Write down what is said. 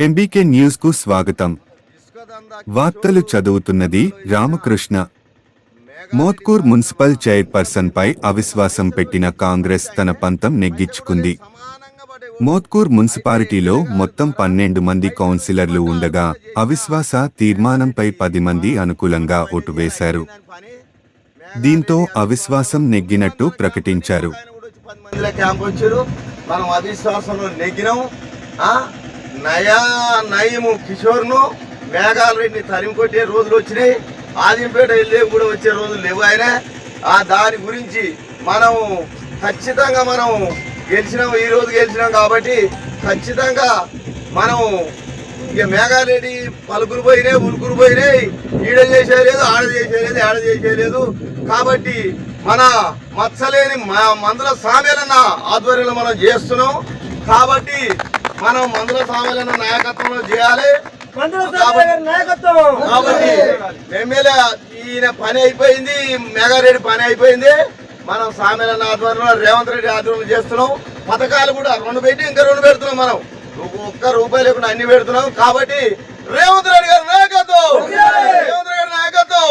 MBK న్యూస్కు స్వాగతం. వార్తలు చదువుతున్నది రామకృష్ణ. మోత్కూర్ మున్సిపల్ చైర్పర్సన్ పై అవిశ్వాసం పెట్టిన కాంగ్రెస్ తన పంతం నెగ్గించుకుంది. మోత్కూర్ మున్సిపాలిటీలో మొత్తం పన్నెండు మంది కౌన్సిలర్లు ఉండగా అవిశ్వాస తీర్మానంపై పది మంది అనుకూలంగా ఓటు వేశారు. దీంతో అవిశ్వాసం నెగ్గినట్టు ప్రకటించారు. మనం అవిశ్వాసంలో నెగ్గినాం నయా నయము కిషోర్ను మేఘాల రెడ్డిని తరిమి కొట్టే రోజులు వచ్చినాయి. ఆదింపేట వెళ్ళే కూడా వచ్చే రోజులు లేవు ఆయన. ఆ దాని గురించి మనం ఖచ్చితంగా మనం గెలిచినాం ఈ రోజు గెలిచినాం కాబట్టి ఖచ్చితంగా మనం ఇక మేఘారెడ్డి పలుకులు పోయినాయి ఉలుకులు పోయినాయి. ఈడ చేసేయలేదు ఆడ చేసేయలేదు ఆడ చేసేయలేదు. కాబట్టి మన మచ్చలేని మందుల సామెలన్న ఆధ్వర్యంలో మనం చేస్తున్నాం. కాబట్టి మనం మందుల సామేలన్న నాయకత్వంలో చేయాలి. కాబట్టి కాబట్టి ఎమ్మెల్యే ఈయన పని అయిపోయింది మేఘారెడ్డి పని అయిపోయింది. మనం సామేలన్న ఆధ్వర్యంలో రేవంత్ రెడ్డి ఆధ్వర్యంలో చేస్తున్నాం. పథకాలు కూడా రెండు పెట్టి ఇంకా రెండు పెడుతున్నాం మనం. ఒక్క రూపాయి లేకుండా అన్ని పెడుతున్నాం కాబట్టి రేవంత్ రెడ్డి గారి నాయకత్వం. రేవంత్ రెడ్డి గారి నాయకత్వం.